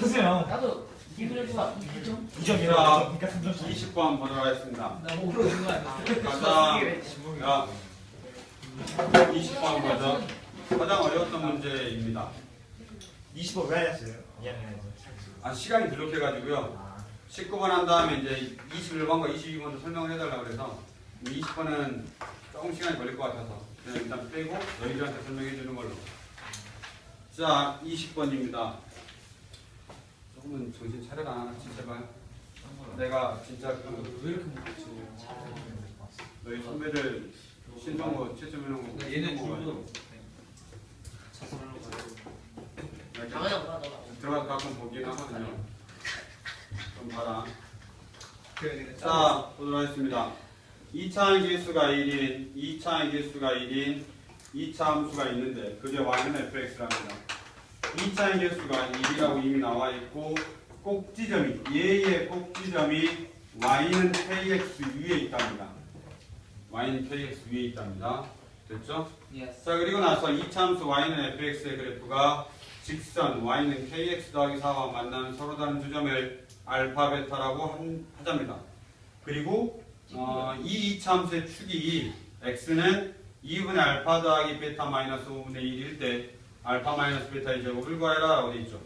보세요. 나도 이그래프가 2점? 2점이라 자, 그러니까 3점 20번 보도록 하겠습니다. 나 모르는 거 아니야? 가장, 야, 20번 가장, 가장 어려웠던 문제입니다. 20번 왜 하셨어요? 미안해요. 아, 시간이 부족해가지고요. 19번 한 다음에 이제 21번과 22번도 설명을 해달라고 그래서 20번은 조금 시간이 걸릴 것 같아서 그냥 일단 빼고 너희들한테 설명해 주는 걸로. 자, 20번입니다. 조금은 정신 차려라, 제발. 내가 진짜 그 왜 이렇게 못했지? 너희 선배들 최초면 거 얘네 너. 들어가서 가끔 보긴 하거든요. 좀 봐라. 그 자, 보도록 하겠습니다. 2차의 개수가 1인, 2차의 개수가 1인, 2차 함수가 있는데 그게 y는 fx랍니다. 2차의 개수가 1이라고 이미 나와 있고 꼭지점이 얘의 꼭지점이 y는 kx 위에 있답니다. y는 kx 위에 있답니다. 됐죠? 예스. 자 그리고 나서 2차 함수 y는 fx의 그래프가 직선 y는 kx 더하기 4와 만나는 서로 다른 두 점을 알파 베타라고 한- 하자입니다. 그리고 어, 이 2차 함수의 축이 x는 2분의 알파 더하기 베타 마이너스 5분의 1일 때 알파 마이너스 베타의 구하라 라고 돼 있죠.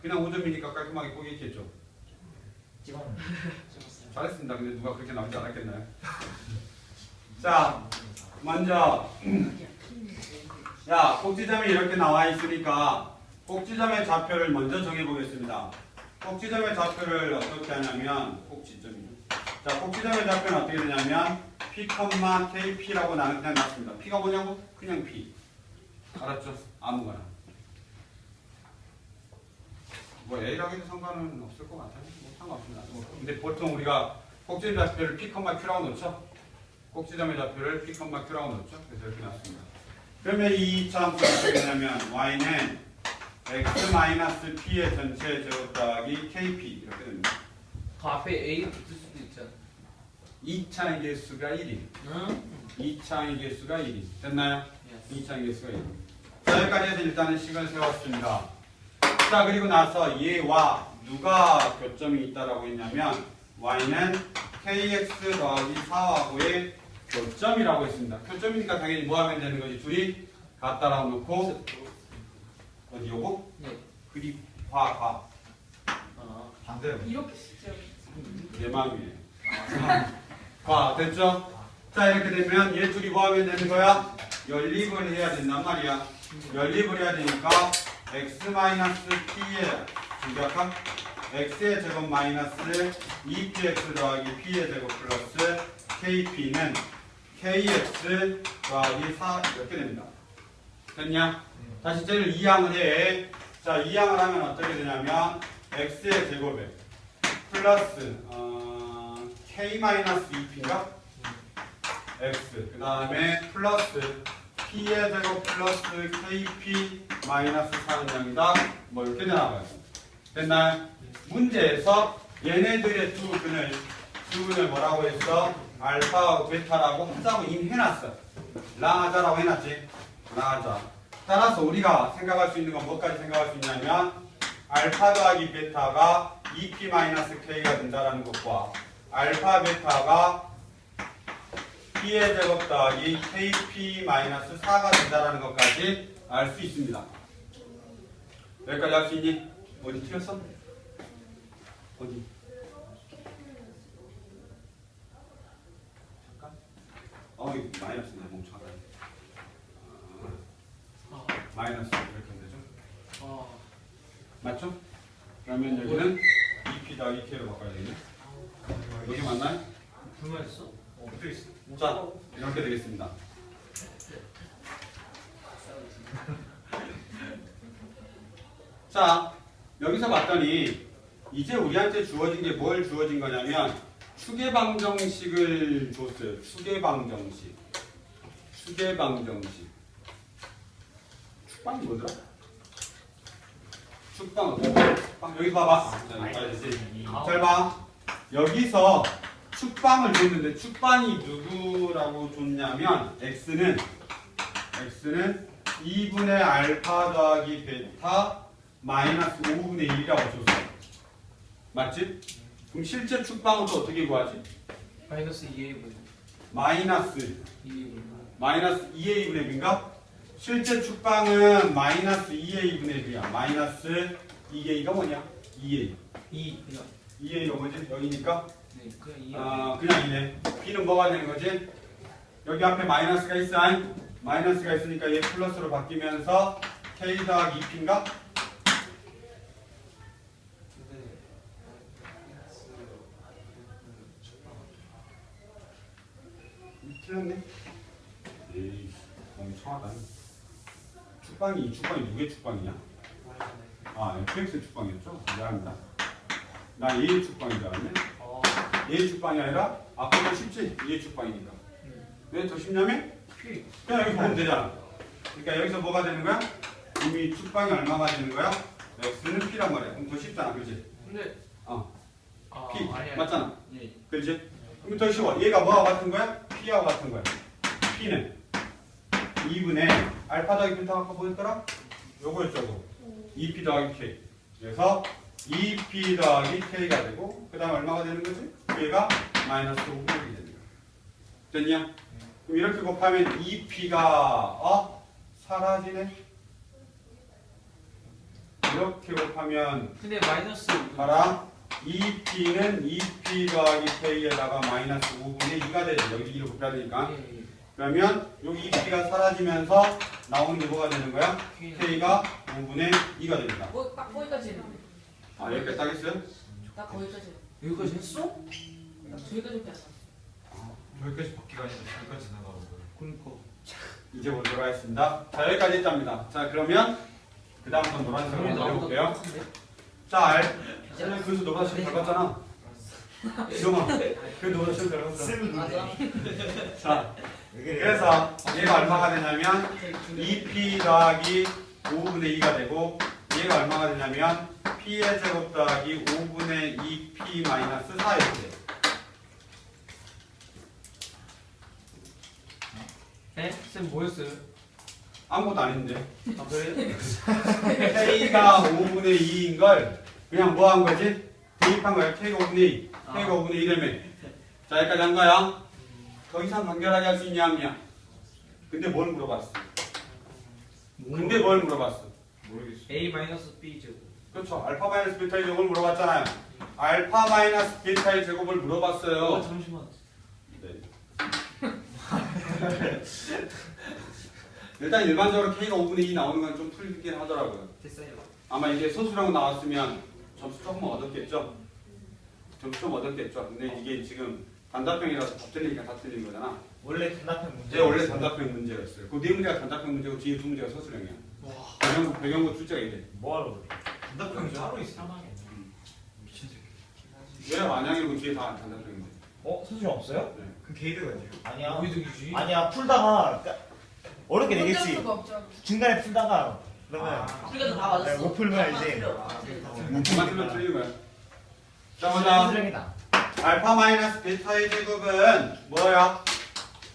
그냥 5점이니까 깔끔하게 꼬겠겠죠. 찍었네. 잘했습니다. 근데 누가 그렇게 나오지 않았겠나요? 자, 먼저 야 꼭지점이 이렇게 나와 있으니까 꼭지점의 좌표를 먼저 정해 보겠습니다. 꼭지점의 좌표를 어떻게 하냐면 꼭지점이죠. 자, 꼭지점의 좌표는 어떻게 되냐면 p, kp라고 나는 그냥 놨습니다. p가 뭐냐고? 그냥 p. 알았죠? 아무거나. 뭐 A라고 해도 상관은 없을 것 같아요. 뭐 상관없습니다. 뭐, 근데 보통 우리가 꼭지점 좌표를 p, q라고 놓죠. 꼭지점의 좌표를 p, q라고 놓죠. 그래서 이렇게 놨습니다. 그러면 이 2차 함수가 어떻게 되냐면 y는 x-p의 전체 제곱 더하기 kp 이렇게 됩니다. 그 앞에 A 붙을 수도 있잖아. 2차의 개수가 1인. 응? 2차의 개수가 1인. 됐나요? 예스. 2차의 개수가 1인. 자, 여기까지 해서 일단은 식을 세웠습니다. 자, 그리고 나서 얘와 누가 교점이 있다라고 했냐면 y는 kx 더하기 4하고의 교점이라고 했습니다. 교점이니까 당연히 뭐 하면 되는 거지? 둘이 같다라고 놓고 어디 요거? 네. 그리 과, 과. 어. 반대로. 이렇게 쓰죠. 내 마음이에요. 과, 됐죠? 자, 이렇게 되면 얘 둘이 뭐 하면 되는 거야? 연립을 해야 된단 말이야. 연립을 해야 되니까 x-p의 중격함 x의 제곱 마이너스 2px 더하기 p의 제곱 플러스 kp는 kx 더하기 4 이렇게 됩니다. 됐냐? 다시 쟤를 2항을 해. 자, 2항을 하면 어떻게 되냐면 x의 제곱에 플러스 어, k-2p인가? X 그 다음에 플러스 p의 제곱 플러스 kp 마이너스 4는 0이다. 뭐 이렇게 나와요. 됐나요? 문제에서 얘네들의 두 근을 두 근을 뭐라고 했어? 알파하고 베타라고 하자고 이미 해놨어 랑하자라고 해놨지? 랑하자. 따라서 우리가 생각할 수 있는 건 뭐까지 생각할 수 있냐면 알파 더하기 베타가 2p-k가 된다라는 것과 알파 베타가 p의 제곱 더하기 kp-4가 된다라는 것까지 알 수 있습니다. 여기까지 할 수 있니? 어디 틀렸어? 어디? 잠깐. 어, 마이너스네, 멍청하다. 어, 마이너스 이렇게 하면 되죠? 어. 맞죠? 그러면 여기는 2p 더하기 k로 바꿔야 되겠네. 여기 맞나요? 불만 있어? 어. 자, 이렇게 되겠습니다. 자, 여기서 봤더니 이제 우리한테 주어진 게 뭘 주어진 거냐면 추계방정식을 줬어요. 추계방정식. 추계방정식. 축방이 뭐더라? 축방 어떻게? 축방 여기 봐봐. 잘 봐. 여기서 축방을 줬는데 축방이 누구라고 줬냐면 x는 x는 2분의 알파 더하기 베타 마이너스 5분의 1이라고 줬어. 맞지? 그럼 실제 축방은 또 어떻게 구하지? 마이너스 2A분. 마이너스 2A분. 마이너스 2a 분의 b인가? 실제 축방은 마이너스 2a 분의 b야. 마이너스 2a가 뭐냐? 2a. 2. 그냥. 2a가 뭐지? 여기니까 네, 그냥 2. 아 그냥 이네. b는 뭐가 되는 거지? 여기 앞에 마이너스가 있어. 아니? 마이너스가 있으니까 얘 플러스로 바뀌면서 k 더하기 2p인가? 틀렸네. 에이, 멍청하다. 축방이 이 축방이 누구의 축방이냐? 아, fx 축방이었죠? 미안합니다. 나 축방인 줄 알았네. 어. 얘의 축방이 아니라 앞으로 쉽지? 얘의 축방이니까. 왜 더 쉽냐면. 그냥 여기 보면 되잖아. 그러니까 여기서 뭐가 되는 거야? 이미 축방이 얼마가 되는 거야? x는 p란 말이야. 그럼 더 쉽잖아, 그렇지? 근데. 어, 아, p 아니, 아니. 맞잖아. 예. 그렇지? 그럼 더 쉬워. 얘가 뭐와 같은 거야? p하고 같은 거야. p는 2분의 알파 더하기 베타 아까 뭐였더라? 요거였죠, 요거. 2p 더하기 k. 그래서 2p 더하기 k가 되고 그 다음 얼마가 되는 거지? 얘가 마이너스 5분의 1이 되는 거야. 됐냐? 그럼 이렇게 곱하면 2p가 어? 사라지네? 이렇게 곱하면 근데 마이너스. 봐라. 2p는 2p 더하기 k에다가 마이너스 5분의 2가 되죠. 여기 2로 곱해야 되니까. 예, 예. 그러면 여기 2p가 사라지면서 나오는 게 뭐가 되는 거야? K. k가 5분의 2가 됩니다. 뭐, 딱 거기까지. 아, 여기까지 따겠어요? 딱 거기까지. 여기까지 했어? 딱 저기까지밖에 안 나왔어. 여기까지 바퀴가 아니라 저기까지 나가고. 그러니까. 이제 보도록 하겠습니다. 자, 여기까지 했답니다. 자, 그러면 그 다음부터 노란색으로 그러면 한번 해볼게요. 자, 알. 쟤는 그래서 시험 잘 봤잖아. 지영아, 잘 봤어. 쌤은 맞아. 자? 그래서 얘가 얼마가 되냐면 2p 더하기 5분의 2가 되고 얘가 얼마가 되냐면 p의 제곱 더하기 5분의 2p 마이너스 4 이렇게 돼. 에? 쌤 뭐였어요? 아무것도 안 했는데 아, 그래요? k가 5분의 2인 걸 그냥 뭐 한 거지? 대입한 거야 k가 5분의 2 k가 5분의 2 되면 자 여기까지 한 거야 더 이상 간결하게 할 수 있냐 없냐 근데 뭘 물어봤어 근데 뭘 물어봤어 모르겠어. A 마이너스 B 제곱. 그렇죠 알파 마이너스 베타의 제곱을 물어봤잖아요 알파 마이너스 베타의 제곱을 어, 물어봤어요 잠시만. 네. 일단 일반적으로 k가 5분의 2 나오는 건 좀 풀리긴 하더라고요 됐어요. 아마 이게 소수라고 나왔으면 점수 조금 얻었겠죠? 점수 좀 얻었겠죠? 근데 이게 지금 단답형이라서 다 틀리니까 다 틀린 거잖아. 원래 단답형 문제. 제 원래 단답형 문제였어요. 그 네 문제가 단답형 문제고 뒤에 두 문제가 소수형이야. 배경고, 배경고 출제가 이래. 뭐하러 그래? 단답형이 따로 있어. 사망해. 미친 새끼. 왜 만약이고 뒤에 다 단답형인데? 어? 소수형 없어요? 네. 그 게이드가 있죠. 아니야. 오이득이지. 아니야 풀다가 그러니까 어렵게 내겠지. 수가 없죠. 중간에 풀다가 그러면 아. 우리가 다 맞았어. 네, 못 풀면 이제 필요. 그만 틀면 틀린 거야. 자, 보자. 소수형이다. 알파 마이너스 베타의 제곱은 뭐야?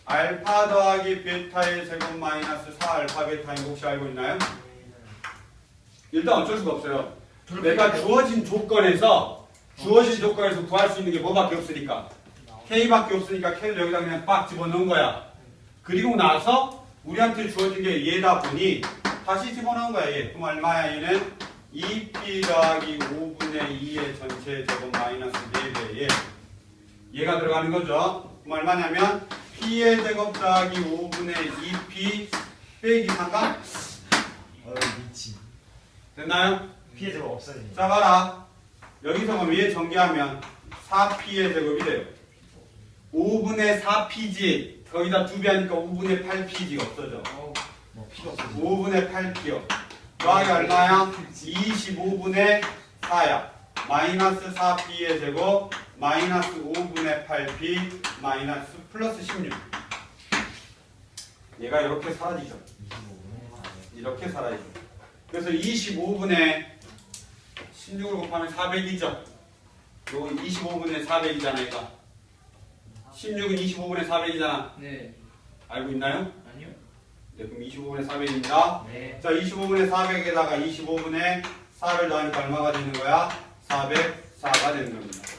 알파 더하기 베타의 제곱 마이너스 4 알파 베타인 거 혹시 알고 있나요? 일단 어쩔 수가 없어요. 내가 주어진 조건에서 주어진 조건에서 구할 수 있는 게 뭐밖에 없으니까 K밖에 없으니까 K를 여기다 그냥 빡 집어넣은 거야. 그리고 나서 우리한테 주어진 게 얘다 보니 다시 집어넣은 거야 얘. 그럼 얼마야 얘는 2P 더하기 5분의 2의 전체 제곱 마이너스 4배에 얘가 들어가는 거죠. 그럼 얼마냐면 P의 제곱 더하기 5분의 2P 빼기 3가 어 미친. 됐나요? 피해 제가 없어지니. 자 봐라 여기서 얘 전개하면 4p의 제곱이 돼요 5분의 4pg 거기다 두배 하니까 5분의 8pg가 없어져 어, 뭐 피가 없어지. 5분의 8p요 더하기 얼마야? 25분의 4야 마이너스 4p의 제곱 마이너스 5분의 8p 마이너스 플러스 16 얘가 이렇게 사라지죠 이렇게 사라지죠 그래서 25분의 16을 곱하면 400이죠. 요거 25분의 400이잖아, 얘가. 16은 25분의 400이잖아. 네. 알고 있나요? 아니요. 네, 그럼 25분의 400입니다. 네. 자, 25분의 400에다가 25분의 4를 더하니까 얼마가 되는 거야? 404가 되는 겁니다.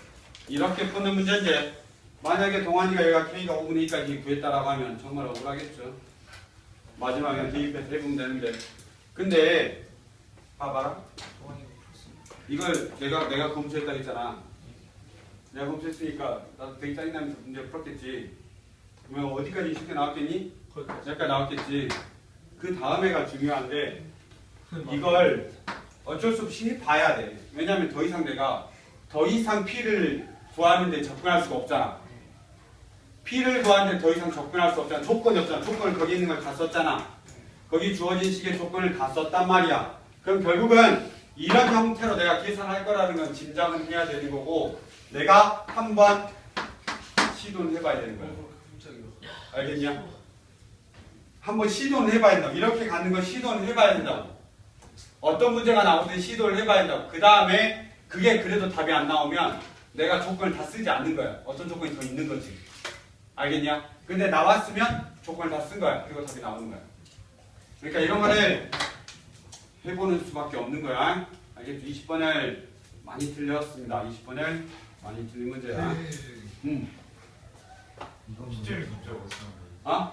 이렇게 푸는 문제인데 만약에 동환이가 얘가 K가 5분의 2까지 구했다라고 하면 정말 억울하겠죠. 마지막에 대입해서 해보면 되는데 근데 봐봐라. 이걸 내가 내가 검수했다 했잖아. 내가 검수했으니까 나도 되게 짜증나면서 문제 풀었겠지. 그러면 어디까지 쉽게 나왔겠니? 여기까지 나왔겠지. 그 다음에가 중요한데 이걸 어쩔 수 없이 봐야 돼. 왜냐하면 더 이상 내가 더 이상 P를 구하는데 접근할 수가 없잖아. P를 구하는데 더 이상 접근할 수 없잖아. 조건이 없잖아. 조건을 거기 있는 걸 다 썼잖아. 거기 주어진 식의 조건을 다 썼단 말이야. 그럼 결국은 이런 형태로 내가 계산할 거라는 건 짐작은 해야 되는 거고 내가 한번 시도를 해봐야 되는 거야. 알겠냐? 한번 시도는 해봐야 된다. 이렇게 가는 건 시도는 해봐야 된다고. 어떤 문제가 나오든 시도를 해봐야 된다고. 그 다음에 그게 그래도 답이 안 나오면 내가 조건을 다 쓰지 않는 거야. 어떤 조건이 더 있는 거지. 알겠냐? 근데 나왔으면 조건을 다 쓴 거야. 그리고 답이 나오는 거야. 그러니까 이런 거를 해보는 수밖에 없는 거야. 알겠죠? 20번을 많이 틀렸습니다. 20번을 많이 틀린 문제야. 음. 이건 시점이 붙죠. 아?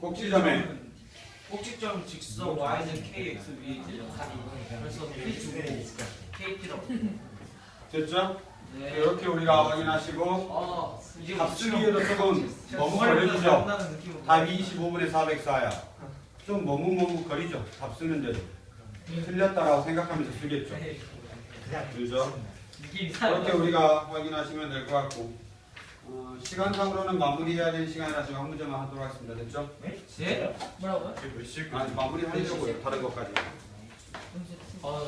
꼭지점에 꼭지점 직선 y는 kx 위에 그래서 p 주고 kp라고. 됐죠? 네. 이렇게 우리가 확인하시고 아 이제 답 쓰기에도 조금 느낌으로. 답이 25분의 404야. 좀 머뭇머뭇거리죠? 답 쓰는데도. 틀렸다라고 생각하면서 쓰겠죠? 네. 그죠? 그렇게 이상하다. 우리가 확인하시면 될 것 같고 어, 시간상으로는 마무리해야 되는 시간이라 지금 한 문제만 하도록 하겠습니다. 됐죠? 네? 뭐라고요? 몇 시? 아니 마무리하려고요. 다른 것까지. 언제? 아